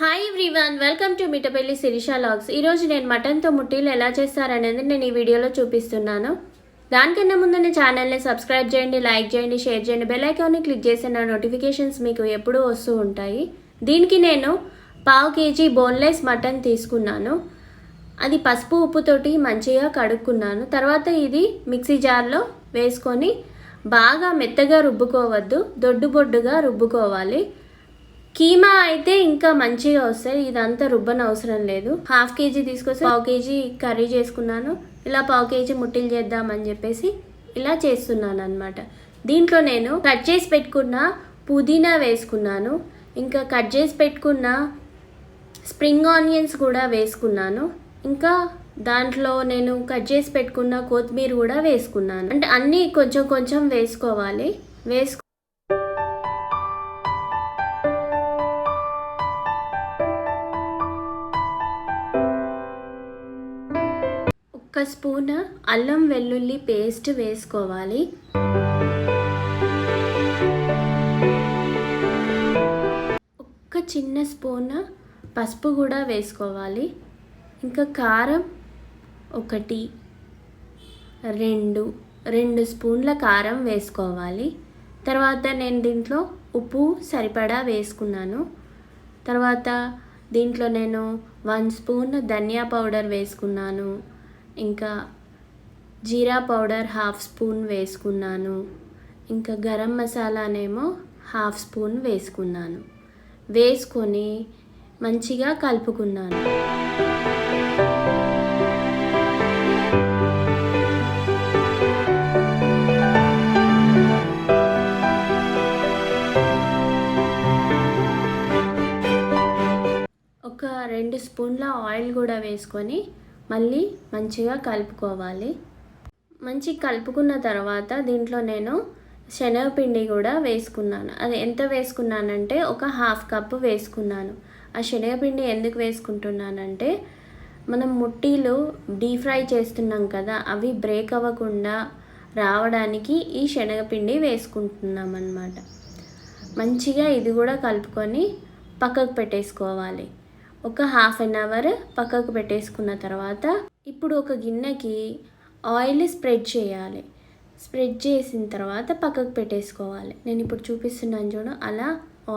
Hi everyone welcome to Mitapalli Sirisha vlogs ఈరోజు నేను మటన్తో ముట్టీలు ఎలా చేస్తారనేది నేను ఈ వీడియోలో చూపిస్తున్నాను. దానికన్నా ముందు నా ఛానల్ని సబ్స్క్రైబ్ చేయండి లైక్ చేయండి షేర్ చేయండి బెల్ ఐకాన్ని క్లిక్ చేసి నా నోటిఫికేషన్స్ మీకు ఎప్పుడూ వస్తూ ఉంటాయి. దీనికి నేను పావు కేజీ బోన్లెస్ మటన్ తీసుకున్నాను. అది పసుపు ఉప్పుతోటి మంచిగా కడుక్కున్నాను. తర్వాత ఇది మిక్సీ జార్లో వేసుకొని బాగా మెత్తగా రుబ్బుకోవద్దు దొడ్డు బొడ్డుగా రుబ్బుకోవాలి. కీమా అయితే ఇంకా మంచిగా వస్తాయి. ఇదంతా రుబ్బన అవసరం లేదు. హాఫ్ కేజీ తీసుకొస్తే పావు కేజీ కర్రీ చేసుకున్నాను. ఇలా పావు కేజీ ముట్టిలు చేద్దామని చెప్పేసి ఇలా చేస్తున్నాను అనమాట దీంట్లో నేను కట్ చేసి పెట్టుకున్న పుదీనా వేసుకున్నాను. ఇంకా కట్ చేసి పెట్టుకున్న స్ప్రింగ్ ఆనియన్స్ కూడా వేసుకున్నాను. ఇంకా దాంట్లో నేను కట్ చేసి పెట్టుకున్న కొత్తిమీర కూడా వేసుకున్నాను. అంటే అన్నీ కొంచెం కొంచెం వేసుకోవాలి. వేసుకు ఒక స్పూన్ అల్లం వెల్లుల్లి పేస్ట్ వేసుకోవాలి. ఒక్క చిన్న స్పూన్ పసుపు కూడా వేసుకోవాలి. ఇంకా కారం ఒకటి రెండు రెండు స్పూన్ల కారం వేసుకోవాలి. తర్వాత నేను దీంట్లో ఉప్పు సరిపడా వేసుకున్నాను. తర్వాత దీంట్లో నేను వన్ స్పూన్ ధనియా పౌడర్ వేసుకున్నాను. ఇంకా జీరా పౌడర్ హాఫ్ స్పూన్ వేసుకున్నాను. ఇంకా గరం మసాలానేమో హాఫ్ స్పూన్ వేసుకున్నాను. వేసుకొని మంచిగా కలుపుకున్నాను. ఒక రెండు స్పూన్ల ఆయిల్ కూడా వేసుకొని మళ్ళీ మంచిగా కలుపుకోవాలి. మంచి కలుపుకున్న తర్వాత దీంట్లో నేను శనగపిండి కూడా వేసుకున్నాను. అది ఎంత వేసుకున్నానంటే ఒక హాఫ్ కప్ వేసుకున్నాను. ఆ శనగపిండి ఎందుకు వేసుకుంటున్నానంటే మనం ముట్టీలు డీప్ ఫ్రై చేస్తున్నాం కదా అవి బ్రేక్ అవ్వకుండా రావడానికి ఈ శనగపిండి వేసుకుంటున్నాం అన్నమాట మంచిగా ఇది కూడా కలుపుకొని పక్కకు పెట్టేసుకోవాలి. ఒక హాఫ్ అన్ అవర్ పక్కకు పెట్టేసుకున్న తర్వాత ఇప్పుడు ఒక గిన్నెకి ఆయిల్ స్ప్రెడ్ చేయాలి. స్ప్రెడ్ చేసిన తర్వాత పక్కకు పెట్టేసుకోవాలి. నేను ఇప్పుడు చూపిస్తున్నాను చూడు అలా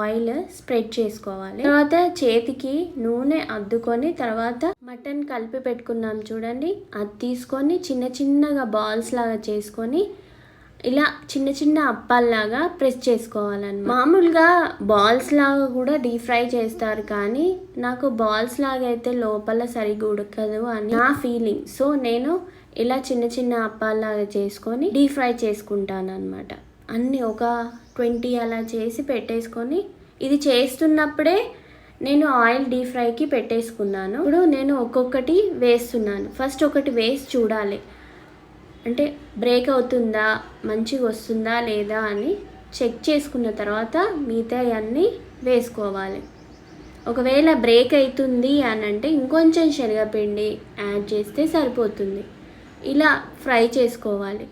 ఆయిల్ స్ప్రెడ్ చేసుకోవాలి. తర్వాత చేతికి నూనె అద్దుకొని తర్వాత మటన్ కలిపి పెట్టుకున్నాం చూడండి. అది తీసుకొని చిన్న చిన్నగా బాల్స్ లాగా చేసుకొని ఇలా చిన్న చిన్న అప్పాల్లాగా ప్రెస్ చేసుకోవాలన్నమాట. మామూలుగా బాల్స్ లాగా కూడా డీప్ ఫ్రై చేస్తారు కానీ నాకు బాల్స్ లాగా అయితే లోపల సరిగ్గా ఉడకదు అని నా ఫీలింగ్. సో నేను ఇలా చిన్న చిన్న అప్పాల్లాగా చేసుకొని డీప్ ఫ్రై చేసుకుంటాను అనమాట అన్నీ ఒక ట్వంటీ అలా చేసి పెట్టేసుకొని ఇది చేస్తున్నప్పుడే నేను ఆయిల్ డీప్ ఫ్రైకి పెట్టేసుకున్నాను. ఇప్పుడు నేను ఒక్కొక్కటి వేస్తున్నాను. ఫస్ట్ ఒకటి వేసి చూడాలి. అంటే బ్రేక్ అవుతుందా మంచిగా వస్తుందా లేదా అని చెక్ చేసుకున్న తర్వాత మిగతా అన్నీ వేసుకోవాలి. ఒకవేళ బ్రేక్ అవుతుంది అని అంటే ఇంకొంచెం శనగపిండి యాడ్ చేస్తే సరిపోతుంది. ఇలా ఫ్రై చేసుకోవాలి.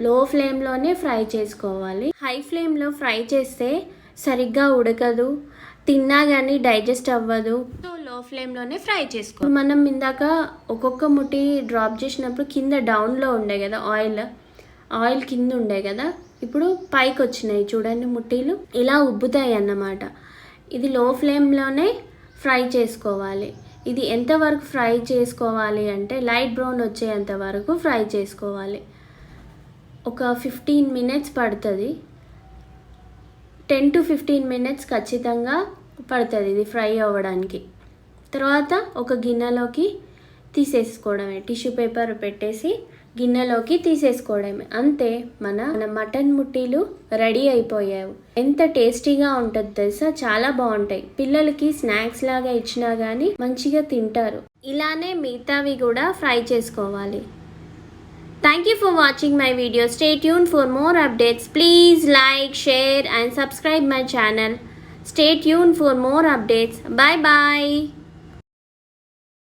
లో ఫ్లేమ్లోనే ఫ్రై చేసుకోవాలి. హై ఫ్లేమ్లో ఫ్రై చేస్తే సరిగ్గా ఉడకదు. తిన్నా కానీ డైజెస్ట్ అవ్వదు. సో ఫ్లేమ్లోనే ఫ్రై చేసుకో. మనం ఇందాక ఒక్కొక్క ముట్టి డ్రాప్ చేసినప్పుడు కింద డౌన్లో ఉండే కదా ఆయిల్ ఆయిల్ కింద ఉండే కదా ఇప్పుడు పైకి వచ్చినాయి చూడండి ముట్టీలు. ఇలా ఉబ్బుతాయి అన్నమాట. ఇది లో ఫ్లేమ్లోనే ఫ్రై చేసుకోవాలి. ఇది ఎంతవరకు ఫ్రై చేసుకోవాలి అంటే లైట్ బ్రౌన్ వచ్చేంత వరకు ఫ్రై చేసుకోవాలి. ఒక ఫిఫ్టీన్ మినిట్స్ పడుతుంది. టెన్ టు ఫిఫ్టీన్ మినిట్స్ ఖచ్చితంగా పడుతుంది ఇది ఫ్రై అవ్వడానికి. తర్వాత ఒక గిన్నెలోకి తీసేసుకోవడమే. టిష్యూ పేపర్ పెట్టేసి గిన్నెలోకి తీసేసుకోవడమే. అంతే మన మన మటన్ ముట్టీలు రెడీ అయిపోయావు. ఎంత టేస్టీగా ఉంటుంది తెలుసా? చాలా బాగుంటాయి. పిల్లలకి స్నాక్స్ లాగా ఇచ్చినా కానీ మంచిగా తింటారు. ఇలానే మిగతావి కూడా ఫ్రై చేసుకోవాలి. Thank you for watching my video. Stay tune for more updates. Please like share and subscribe my channel. Stay tune for more updates. Bye bye.